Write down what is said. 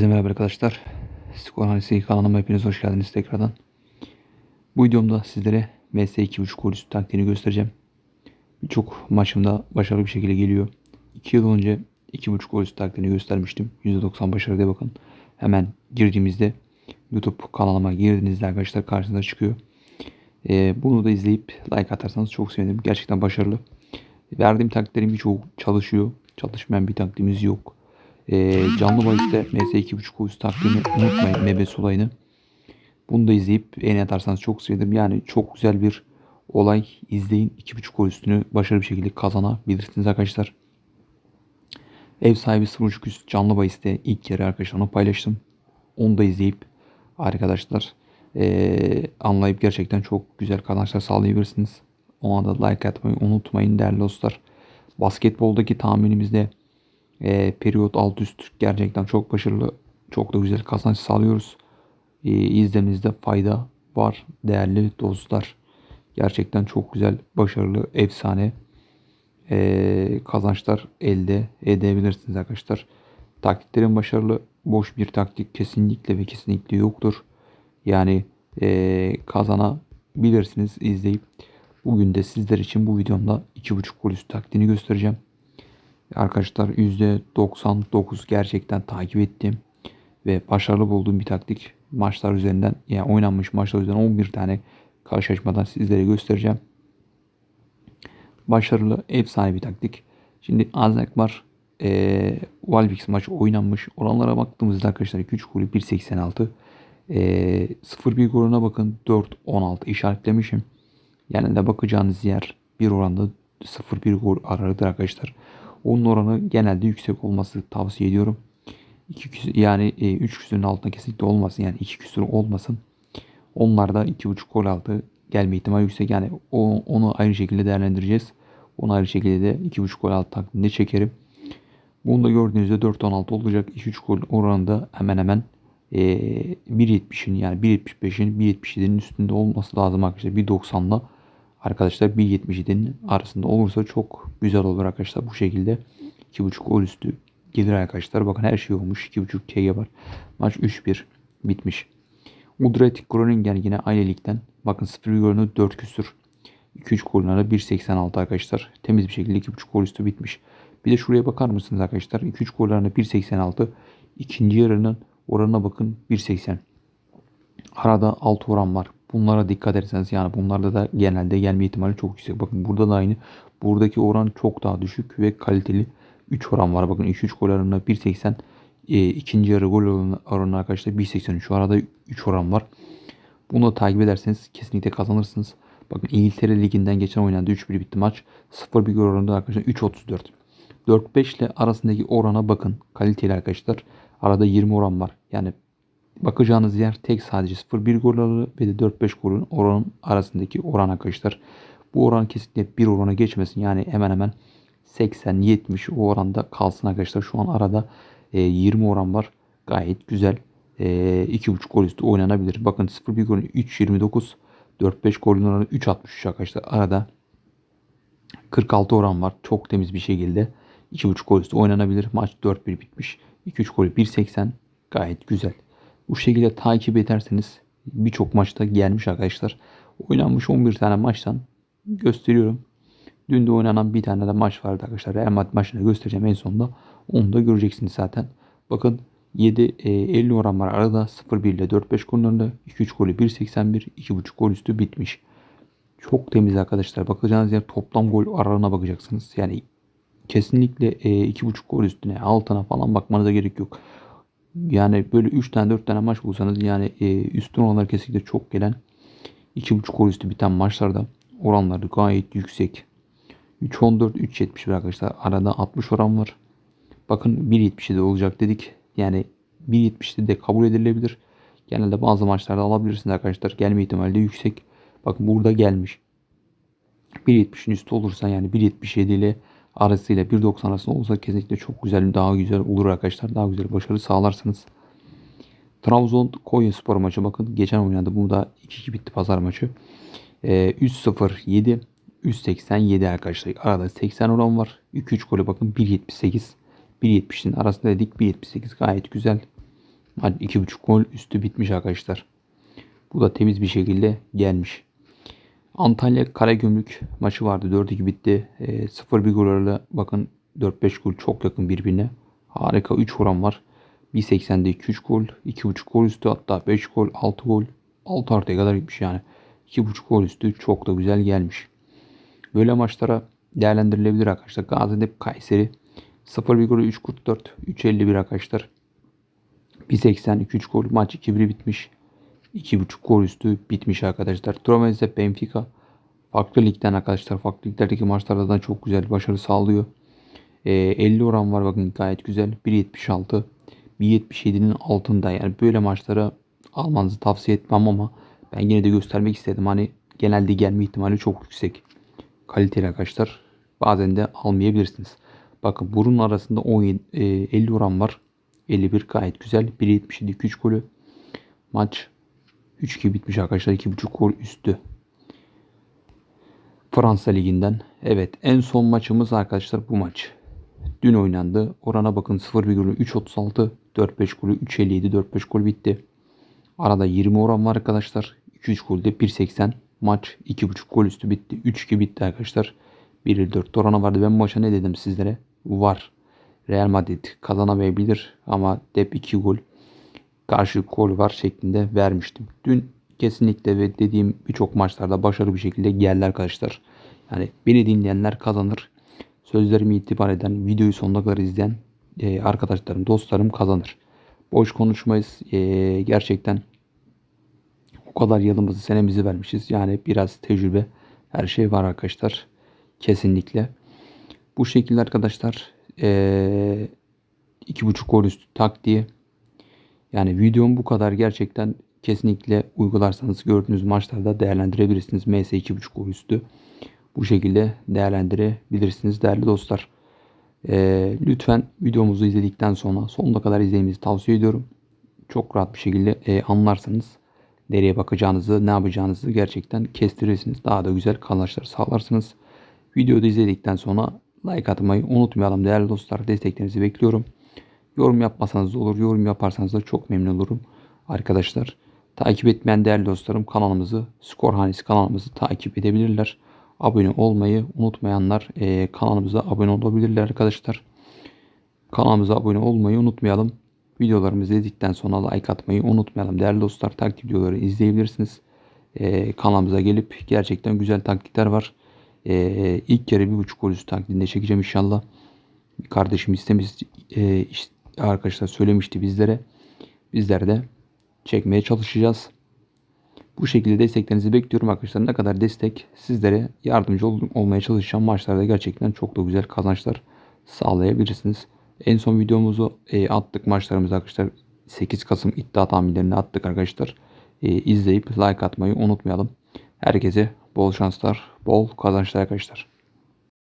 Herkese merhaba arkadaşlar. Skor kanalıma hepiniz hoş geldiniz tekrardan. Bu videomda sizlere MS 2.5 gol üstü taktiğini göstereceğim. Birçok maçımda başarılı bir şekilde geliyor. 2 yıl önce 2.5 gol üstü taktiğini göstermiştim. %90 başarıya bakın. Hemen girdiğimizde YouTube kanalıma girdiğinizde arkadaşlar karşınıza çıkıyor. Ee, bunu da izleyip like atarsanız çok sevinirim. Gerçekten başarılı. Verdiğim taktiklerin birçoğu çalışıyor. Çalışmayan bir taktiğimiz yok. Ee, canlı bahiste MS2.5 koyusu taktiğini unutmayın. Mebes olayını. Bunu da izleyip en atarsanız çok sevinirim. Yani çok güzel bir olay izleyin. 2.5 gol üstünü başarılı bir şekilde kazanabilirsiniz arkadaşlar. Ev sahibi 0.5 üst canlı bahiste ilk kere arkadaşlar onu paylaştım. Onu da izleyip arkadaşlar ee, anlayıp gerçekten çok güzel kazançlar sağlayabilirsiniz. Ona da like atmayı unutmayın değerli dostlar. Basketboldaki tahminimizde e, periyot alt üst gerçekten çok başarılı. Çok da güzel kazanç sağlıyoruz. E, izlemenizde fayda var değerli dostlar. Gerçekten çok güzel, başarılı, efsane e, kazançlar elde edebilirsiniz arkadaşlar. Taktiklerin başarılı, boş bir taktik kesinlikle ve kesinlikle yoktur. Yani e, kazanabilirsiniz izleyip. Bugün de sizler için bu videomda 2.5 gol üstü taktiğini göstereceğim. Arkadaşlar %99 gerçekten takip ettiğim ve başarılı bulduğum bir taktik. Maçlar üzerinden yani oynanmış maçlar üzerinden 11 tane karşılaşmadan sizlere göstereceğim. Başarılı efsane bir taktik. Şimdi Azek var. E, Valvix maçı oynanmış. Oranlara baktığımızda arkadaşlar 2-3 golü 1.86. E, 0-1 golüne bakın 4-16 işaretlemişim. Yani de bakacağınız yer bir oranda 0-1 gol aralıdır arkadaşlar. Onun oranı genelde yüksek olması tavsiye ediyorum. 2 küsür, yani 3 e, küsürün altında kesinlikle olmasın. Yani 2 küsür olmasın. Onlarda 2.5 gol altı gelme ihtimali yüksek. Yani onu ayrı şekilde değerlendireceğiz. Onu ayrı şekilde de 2.5 gol altı takviminde çekerim. Bunu da gördüğünüzde 4.16 olacak. 2-3 gol oranında hemen hemen e, 1.70'in yani 1.75'in 1.77'nin üstünde olması lazım arkadaşlar. 1.90'la arkadaşlar 1.77'nin arasında olursa çok güzel olur arkadaşlar. Bu şekilde 2.5 gol üstü gelir arkadaşlar. Bakın her şey olmuş. 2.5 TG var. Maç 3-1 bitmiş. Udretik Groningen yine aynı ligden. Bakın 0 golünü 4 küsür. 2-3 golünü 1.86 arkadaşlar. Temiz bir şekilde 2.5 gol üstü bitmiş. Bir de şuraya bakar mısınız arkadaşlar? 2-3 gollerine 1.86. İkinci yarının oranına bakın 1.80. Arada 6 oran var. Bunlara dikkat ederseniz yani bunlarda da genelde gelme ihtimali çok yüksek. Bakın burada da aynı. Buradaki oran çok daha düşük ve kaliteli 3 oran var. Bakın 2-3 gol oranına 1.80. E, ikinci yarı gol oranı arkadaşlar 1.83. Şu arada 3 oran var. Bunu da takip ederseniz kesinlikle kazanırsınız. Bakın İngiltere Ligi'nden geçen oynandı 3-1 bitti maç. 0-1 gol oranında arkadaşlar 3.34. 4-5 ile arasındaki orana bakın. Kaliteli arkadaşlar. Arada 20 oran var. Yani bakacağınız yer tek sadece 0-1 gol oranı ve de 4-5 golün oranın arasındaki oran arkadaşlar. Bu oran kesinlikle bir orana geçmesin. Yani hemen hemen 80-70 o oranda kalsın arkadaşlar. Şu an arada e, 20 oran var. Gayet güzel. E, 2.5 gol üstü oynanabilir. Bakın 0-1 golün 3.29 4-5 golün oranı 3.63 arkadaşlar. Arada 46 oran var. Çok temiz bir şekilde. 2.5 gol üstü oynanabilir. Maç 4-1 bitmiş. 2-3 golü 1.80 gayet güzel. Bu şekilde takip ederseniz birçok maçta gelmiş arkadaşlar. Oynanmış 11 tane maçtan gösteriyorum. Dün de oynanan bir tane de maç vardı arkadaşlar. Real Madrid maçını göstereceğim en sonunda. Onu da göreceksiniz zaten. Bakın 7 e, 50 oran var arada 0-1 ile 4-5 konularında 2-3 golü 1.81 2.5 gol üstü bitmiş. Çok temiz arkadaşlar. Bakacağınız yer toplam gol aralığına bakacaksınız. Yani kesinlikle e, 2.5 gol üstüne altına falan bakmanıza gerek yok. Yani böyle 3 tane 4 tane maç bulsanız yani e, üstün olanlar kesinlikle çok gelen 2.5 gol üstü biten maçlarda oranları gayet yüksek. 3.14 3.71 arkadaşlar. Arada 60 oran var. Bakın 1.77 olacak dedik. Yani 1.77 de kabul edilebilir. Genelde bazı maçlarda alabilirsiniz arkadaşlar. Gelme ihtimali de yüksek. Bakın burada gelmiş. 1.70'in üstü olursa yani 1.77 ile arasıyla 1.90 arasında olsa kesinlikle çok güzel, daha güzel olur arkadaşlar. Daha güzel başarı sağlarsınız. Trabzon Konya Spor maçı bakın geçen oynandı. Bu da 2-2 bitti pazar maçı. Ee, 3-0 7 3.87 arkadaşlar. Arada 80 oran var. 2-3 golü bakın 1.78. 1.70'in arasında dedik 1.78 gayet güzel. Maç 2.5 gol üstü bitmiş arkadaşlar. Bu da temiz bir şekilde gelmiş. Antalya Karagümrük maçı vardı. 4-2 bitti. E, 0-1 gollerle bakın 4-5 gol çok yakın birbirine. Harika 3 oran var. 1.80'de 2-3 gol. 2.5 gol üstü hatta 5 gol 6 gol. 6 artıya kadar gitmiş yani. 2.5 gol üstü çok da güzel gelmiş. Böyle maçlara değerlendirilebilir arkadaşlar. Gaziantep Kayseri 0-1 golü 3.44 3.51 arkadaşlar. 1.80 2-3 gol maç 2-1 bitmiş. 2.5 gol üstü bitmiş arkadaşlar. Tromez'de Benfica farklı ligden arkadaşlar. Farklı liglerdeki maçlarda da çok güzel başarı sağlıyor. E, 50 oran var bakın gayet güzel. 1.76 1.77'nin altında yani böyle maçlara almanızı tavsiye etmem ama ben yine de göstermek istedim. Hani genelde gelme ihtimali çok yüksek. Kaliteli arkadaşlar. Bazen de almayabilirsiniz. Bakın burun arasında 17, e, 50 oran var. 51 gayet güzel. 1.77 2 golü. Maç 3-2 bitmiş arkadaşlar. 2.5 gol üstü. Fransa Ligi'nden. Evet en son maçımız arkadaşlar bu maç. Dün oynandı. Orana bakın 0-1 golü 3.36. 4-5 golü 3.57. 4-5 gol bitti. Arada 20 oran var arkadaşlar. 2-3 golde 1.80. Maç 2.5 gol üstü bitti. 3-2 bitti arkadaşlar. 1.4 orana vardı. Ben bu maça ne dedim sizlere? Var. Real Madrid kazanamayabilir ama dep 2 gol karşı gol var şeklinde vermiştim. Dün kesinlikle ve dediğim birçok maçlarda başarılı bir şekilde geldi arkadaşlar. Yani beni dinleyenler kazanır. Sözlerimi itibar eden, videoyu sonuna kadar izleyen e, arkadaşlarım, dostlarım kazanır. Boş konuşmayız. E, gerçekten o kadar yılımızı, senemizi vermişiz. Yani biraz tecrübe, her şey var arkadaşlar. Kesinlikle. Bu şekilde arkadaşlar e, iki buçuk gol üstü taktiği yani videom bu kadar gerçekten kesinlikle uygularsanız gördüğünüz maçlarda değerlendirebilirsiniz. MS 2.5 gol üstü. Bu şekilde değerlendirebilirsiniz değerli dostlar. Ee, lütfen videomuzu izledikten sonra sonuna kadar izlemenizi tavsiye ediyorum. Çok rahat bir şekilde e, anlarsanız nereye bakacağınızı, ne yapacağınızı gerçekten kestirirsiniz. Daha da güzel kazançlar sağlarsınız. Videoda izledikten sonra like atmayı unutmayalım değerli dostlar. Desteklerinizi bekliyorum. Yorum yapmasanız da olur. Yorum yaparsanız da çok memnun olurum arkadaşlar. Takip etmeyen değerli dostlarım kanalımızı, Skor Hanesi kanalımızı takip edebilirler. Abone olmayı unutmayanlar e, kanalımıza abone olabilirler arkadaşlar. Kanalımıza abone olmayı unutmayalım. Videolarımızı izledikten sonra like atmayı unutmayalım. Değerli dostlar takip videoları izleyebilirsiniz. E, kanalımıza gelip gerçekten güzel taktikler var. E, ilk kere bir buçuk gol üstü taklidinde çekeceğim inşallah. Kardeşim istemiş, e, arkadaşlar söylemişti bizlere. Bizler de çekmeye çalışacağız. Bu şekilde desteklerinizi bekliyorum arkadaşlar. Ne kadar destek sizlere yardımcı ol olmaya çalışacağım. Maçlarda gerçekten çok da güzel kazançlar sağlayabilirsiniz. En son videomuzu e, attık maçlarımızı arkadaşlar. 8 Kasım iddia tahminlerini attık arkadaşlar. E, izleyip like atmayı unutmayalım. Herkese bol şanslar, bol kazançlar arkadaşlar.